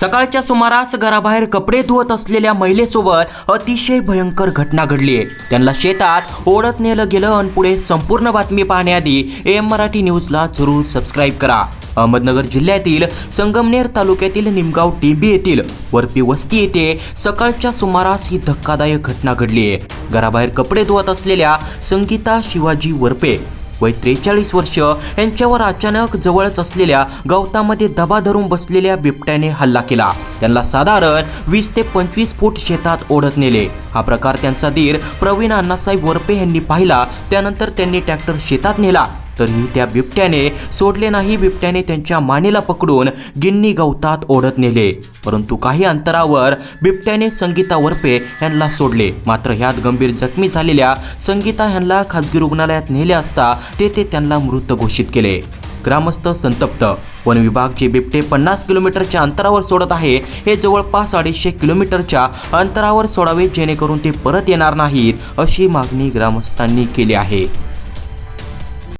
सकाळच्या सुमारास घराबाहेर कपडे धुवत असलेल्या महिलेसोबत अतिशय भयंकर घटना घडली. आहे त्यांना शेतात ओढत नेलं गेलं आणि पुढे संपूर्ण बातमी पाहण्याआधी एम मराठी न्यूजला जरूर सबस्क्राईब करा. अहमदनगर जिल्ह्यातील संगमनेर तालुक्यातील निमगाव टिंबी येथील वरपी वस्ती येथे सकाळच्या सुमारास ही धक्कादायक घटना घडली. आहे घराबाहेर कपडे धुवत असलेल्या संगीता शिवाजी वरपे वय त्रेचाळीस वर्ष यांच्यावर अचानक जवळच असलेल्या गवतामध्ये दबा धरून बसलेल्या बिबट्याने हल्ला केला. त्यांना साधारण वीस ते पंचवीस फूट शेतात ओढत नेले. हा प्रकार त्यांचा धीर प्रवीण अण्णासाहेब वरपे यांनी पाहिला. त्यानंतर त्यांनी ट्रॅक्टर शेतात नेला. तरीही त्या बिबट्याने सोडले नाही. बिबट्याने त्यांच्या मानेला पकडून गिन्नी गवतात ओढत नेले. परंतु काही अंतरावर बिबट्याने संगीता वरपे यांना सोडले. मात्र ह्यात गंभीर जखमी झालेल्या संगीता यांना खाजगी रुग्णालयात नेले असता तेथे त्यांना मृत घोषित केले. ग्रामस्थ संतप्त. वन विभाग जे बिबटे पन्नास किलोमीटरच्या अंतरावर सोडत आहे हे जवळपास अडीचशे किलोमीटरच्या अंतरावर सोडावे जेणेकरून ते परत येणार नाहीत अशी मागणी ग्रामस्थांनी केली आहे.